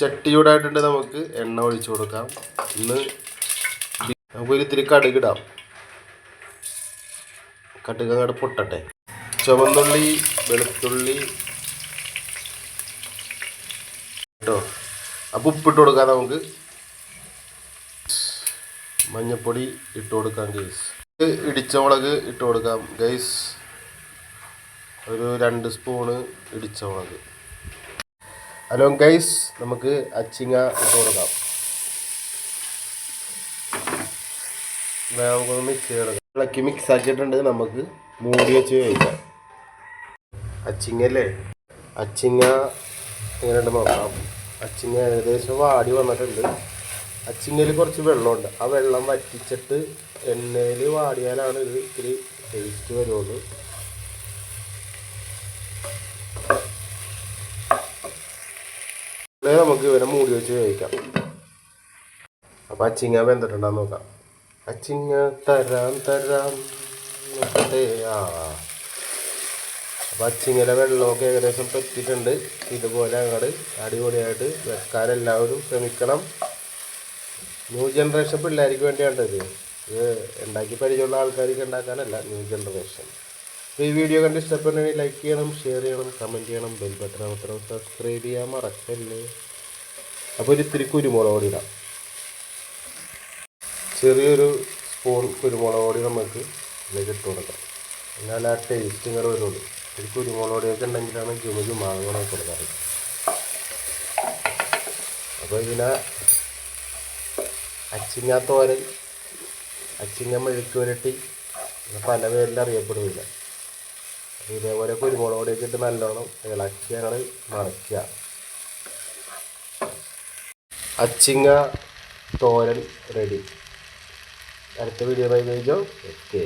ചട്ടി ചൂടായിട്ടുണ്ട് നമുക്ക് എണ്ണ ഒഴിച്ചു കൊടുക്കാം. ഇന്ന് നമുക്കൊരു ഇത്തിരി കടുകിടാം കടുക് അങ്ങോട്ട് പൊട്ടട്ടെ. ചുവന്നുള്ളി വെളുത്തുള്ളി കേട്ടോ അപ്പോൾ ഉപ്പിട്ട് കൊടുക്കാം നമുക്ക്. മഞ്ഞപ്പൊടി ഇട്ട് കൊടുക്കാം ഗൈസ് ഇടിച്ച മുളക് ഇട്ട് കൊടുക്കാം ഗൈസ് ഒരു രണ്ട് സ്പൂണ് ഇടിച്ച മുളക്. ഹലോ ഗൈസ് നമുക്ക് അച്ചിങ്ങ ഇട്ട് കൊടുക്കാം നമുക്കൊന്ന് മിക്സ് ഇളക്കി മിക്സ് ആക്കിയിട്ടുണ്ട് നമുക്ക് മൂടി വെച്ച് കഴിക്കാം. അച്ചിങ്ങല്ലേ? അച്ചിങ്ങ എങ്ങനെയുണ്ട് നോക്കാം. അച്ചിങ്ങ ഏകദേശം വാടി വന്നിട്ടുണ്ട്. അച്ചിങ്ങയിൽ കുറച്ച് വെള്ളമുണ്ട്. ആ വെള്ളം വറ്റിച്ചിട്ട് എണ്ണയിൽ വാടിയാലാണ് ഇത് ഇത്തിരി ടേസ്റ്റ് വരുള്ളൂ. നമുക്ക് ഇവരെ മൂടി വെച്ച് കഴിക്കാം. അപ്പം അച്ചിങ്ങ വെന്തിട്ടുണ്ടാന്ന് നോക്കാം. അച്ചിങ്ങ തരാം തരാം. അപ്പൊ അച്ചിങ്ങയുടെ വെള്ളമൊക്കെ ഏകദേശം പറ്റിയിട്ടുണ്ട്. ഇതുപോലെ അങ്ങോട്ട് അടിപൊളിയായിട്ട് വെക്കാൻ എല്ലാവരും ശ്രമിക്കണം. ന്യൂ ജനറേഷൻ പിള്ളേർക്ക് വേണ്ടിയാണ് ഇത് ഇത് ഉണ്ടാക്കി പരിചയമുള്ള ആൾക്കാർക്ക് ഉണ്ടാക്കാനല്ല ന്യൂ ജനറേഷൻ. ഈ വീഡിയോ കണ്ട് ഇഷ്ടപ്പെടുന്നെങ്കിൽ ലൈക്ക് ചെയ്യണം ഷെയർ ചെയ്യണം കമന്റ് ചെയ്യണം ബെൽ ബട്ടൺ അമർത്തണം സബ്സ്ക്രൈബ് ചെയ്യാൻ മറക്കല്ലേ? അപ്പോൾ ഒരു ഇത്തിരി കുരുമുളക് ഇടാം. ചെറിയൊരു സ്പൂൺ കുരുമുളക് പൊടി നമുക്ക് ഇതിലേക്ക് ഇട്ട് കൊടുക്കാം. എന്നാൽ ആ ടേസ്റ്റ് ഇങ്ങനെ വരുള്ളൂ. ഒരു കുരുമുളക് പൊടിയൊക്കെ ഉണ്ടെങ്കിലാണ് ജുമ ജുമാങ്ങളൊക്കെ കൊടുക്കാറ്. അപ്പോൾ ഇതിനെ അച്ചിങ്ങ തോരൻ അച്ചിങ്ങ മെഴുക്ക് പുരട്ടി പല പേരിൽ അറിയപ്പെടുന്നില്ല. ഇതേപോലെ കുരുമുളക് പൊടിയൊക്കെ ഇട്ട് നല്ലോണം ഇളക്കി ഞങ്ങൾ മറയ്ക്കുക അച്ചിങ്ങ തോരൻ റെഡി അടുത്ത വീഡിയോ ബൈ ഓക്കെ